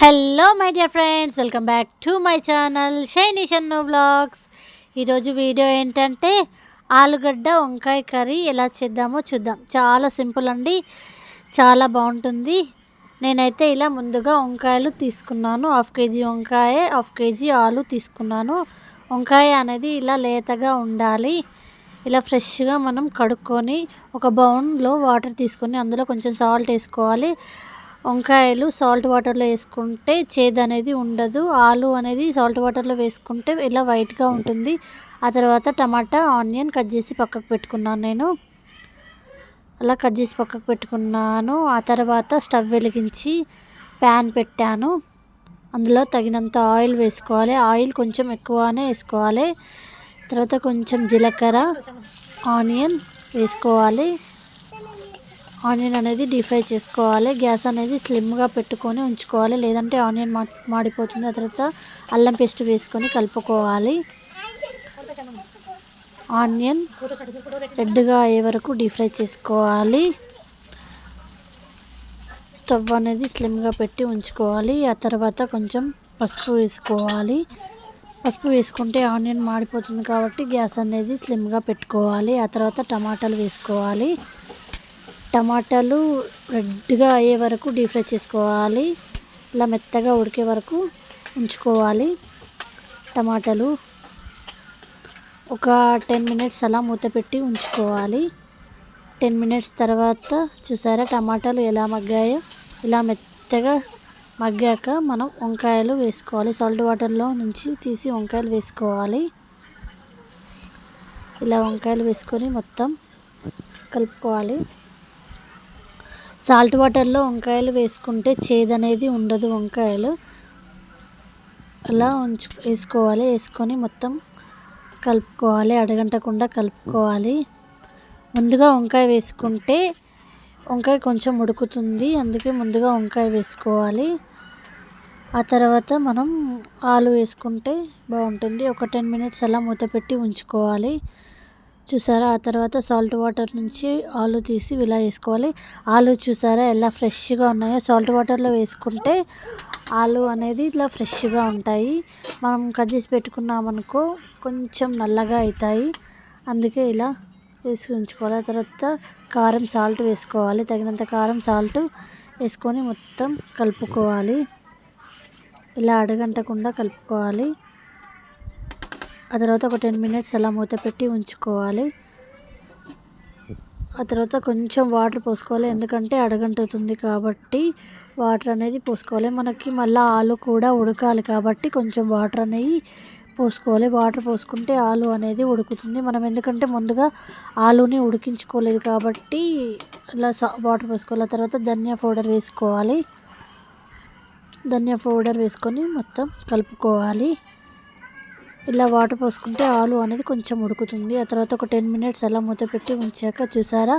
Hello my dear friends welcome back to my channel Shiny Shannu vlogs ఈరోజు video ఏంటంటే ఆలుగడ్డ వంకాయ curry ఎలా చేద్దామో చూద్దాం. చాలా సింపుల్ అండి. చాలా బాగుంటుంది. నేనైతే ఇలా ముందుగా వంకాయలు తీసుకున్నాను. హాఫ్ కేజీ వంకాయ హాఫ్ కేజీ ఆలు తీసుకున్నాను. వంకాయ అనేది ఇలా లేతగా ఉండాలి. ఇలా ఫ్రెష్గా మనం కడుక్కొని ఒక బౌన్లో వాటర్ తీసుకొని అందులో కొంచెం సాల్ట్ వేసుకోవాలి. వంకాయలు సాల్ట్ వాటర్లో వేసుకుంటే చేదు అనేది ఉండదు. ఆలు అనేది సాల్ట్ వాటర్లో వేసుకుంటే ఇలా వైట్గా ఉంటుంది. ఆ తర్వాత టమాటా ఆనియన్ కట్ చేసి పక్కకు పెట్టుకున్నాను నేను. అలా కట్ చేసి పక్కకు పెట్టుకున్నాను. ఆ తర్వాత స్టవ్ వెలిగించి ప్యాన్ పెట్టాను. అందులో తగినంత ఆయిల్ వేసుకోవాలి. ఆయిల్ కొంచెం ఎక్కువనే వేసుకోవాలి. తర్వాత కొంచెం జీలకర్ర ఆనియన్ వేసుకోవాలి. ఆనియన్ అనేది డీప్ ఫ్రై చేసుకోవాలి. గ్యాస్ అనేది స్లిమ్గా పెట్టుకొని ఉంచుకోవాలి. లేదంటే ఆనియన్ మాడిపోతుంది. ఆ తర్వాత అల్లం పేస్ట్ వేసుకొని కలుపుకోవాలి. ఆనియన్ రెడ్గా అయ్యే వరకు డీప్ ఫ్రై చేసుకోవాలి. స్టవ్ అనేది స్లిమ్గా పెట్టి ఉంచుకోవాలి. ఆ తర్వాత కొంచెం పసుపు వేసుకోవాలి. పసుపు వేసుకుంటే ఆనియన్ మాడిపోతుంది కాబట్టి గ్యాస్ అనేది స్లిమ్గా పెట్టుకోవాలి. ఆ తర్వాత టమాటాలు వేసుకోవాలి. టమాటాలు రెడ్గా అయ్యే వరకు డీప్ ఫ్రై చేసుకోవాలి. ఇలా మెత్తగా ఉడికే వరకు ఉంచుకోవాలి. టమాటాలు ఒక టెన్ మినిట్స్ అలా మూత పెట్టి ఉంచుకోవాలి. టెన్ మినిట్స్ తర్వాత చూసారా టమాటాలు ఎలా మగ్గాయో? ఇలా మెత్తగా మగ్గాక మనం వంకాయలు వేసుకోవాలి. సాల్ట్ వాటర్లో నుంచి తీసి వంకాయలు వేసుకోవాలి. ఇలా వంకాయలు వేసుకొని మొత్తం కలుపుకోవాలి. సాల్ట్ వాటర్లో వంకాయలు వేసుకుంటే చేదు అనేది ఉండదు వంకాయలు. అలా ఉంచు వేసుకోవాలి. వేసుకొని మొత్తం కలుపుకోవాలి. అడగంటకుండా కలుపుకోవాలి. ముందుగా వంకాయ వేసుకుంటే వంకాయ కొంచెం ఉడుకుతుంది. అందుకే ముందుగా వంకాయ వేసుకోవాలి. ఆ తర్వాత మనం ఆలు వేసుకుంటే బాగుంటుంది. ఒక టెన్ మినిట్స్ అలా మూత పెట్టి ఉంచుకోవాలి. చూసారా? ఆ తర్వాత సాల్ట్ వాటర్ నుంచి ఆలు తీసి ఇలా వేసుకోవాలి. ఆలు చూసారా? ఎలా ఫ్రెష్గా ఉన్నాయో సాల్ట్ వాటర్లో వేసుకుంటే ఆలు అనేది ఇట్లా ఫ్రెష్గా ఉంటాయి. మనం కట్ చేసి పెట్టుకున్నామనుకో కొంచెం నల్లగా అవుతాయి అందుకే ఇలా వేసి ఉంచుకోవాలి. ఆ తర్వాత కారం సాల్ట్ వేసుకోవాలి. తగినంత కారం సాల్ట్ వేసుకొని మొత్తం కలుపుకోవాలి. ఇలా అడగంటకుండా కలుపుకోవాలి. ఆ తర్వాత ఒక టెన్ మినిట్స్ అలా మూత పెట్టి ఉంచుకోవాలి. ఆ తర్వాత కొంచెం వాటర్ పోసుకోవాలి. ఎందుకంటే అడగంటుతుంది కాబట్టి వాటర్ అనేది పోసుకోవాలి. మనకి మళ్ళీ ఆలు కూడా ఉడకాలి కాబట్టి కొంచెం వాటర్ అనేది పోసుకోవాలి. వాటర్ పోసుకుంటే ఆలు అనేది ఉడుకుతుంది. మనం ఎందుకంటే ముందుగా ఆలుని ఉడికించుకోలేదు కాబట్టి ఇలా వాటర్ పోసుకోవాలి. ఆ తర్వాత ధనియా పౌడర్ వేసుకోవాలి. ధనియా పౌడర్ వేసుకొని మొత్తం కలుపుకోవాలి. ఇలా వాటర్ పోసుకుంటే ఆలు అనేది కొంచెం ఉడుకుతుంది. ఆ తర్వాత ఒక టెన్ మినిట్స్ అలా మూత పెట్టి ఉంచాక చూసారా?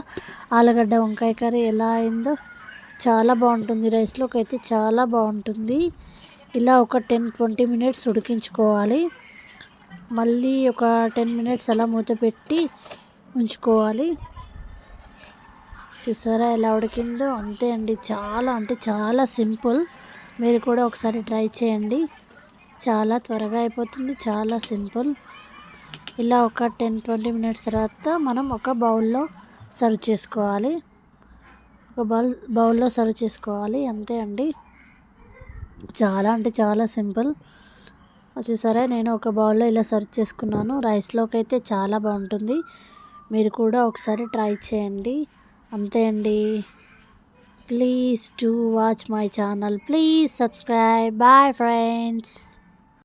ఆలుగడ్డ వంకాయ కర్రీ ఎలా అయిందో? చాలా బాగుంటుంది. రైస్లోకి అయితే చాలా బాగుంటుంది. ఇలా ఒక టెన్ ట్వంటీ మినిట్స్ ఉడికించుకోవాలి. మళ్ళీ ఒక టెన్ మినిట్స్ అలా మూత పెట్టి ఉంచుకోవాలి. చూసారా ఎలా ఉడికిందో? అంతే అండి. చాలా అంటే చాలా సింపుల్. మీరు కూడా ఒకసారి ట్రై చేయండి. చాలా త్వరగా అయిపోతుంది చాలా సింపుల్. ఇలా ఒక టెన్ ట్వంటీ మినిట్స్ తర్వాత మనం ఒక బౌల్లో సర్వ్ చేసుకోవాలి. ఒక బౌల్ బౌల్లో సర్వ్ చేసుకోవాలి అంతే అండి. చాలా అంటే చాలా సింపుల్. చూసారా నేను ఒక బౌల్లో ఇలా సర్వ్ చేసుకున్నాను. రైస్లోకి అయితే చాలా బాగుంటుంది. మీరు కూడా ఒకసారి ట్రై చేయండి. అంతే అండి. Please to watch my channel. Please subscribe. Bye friends.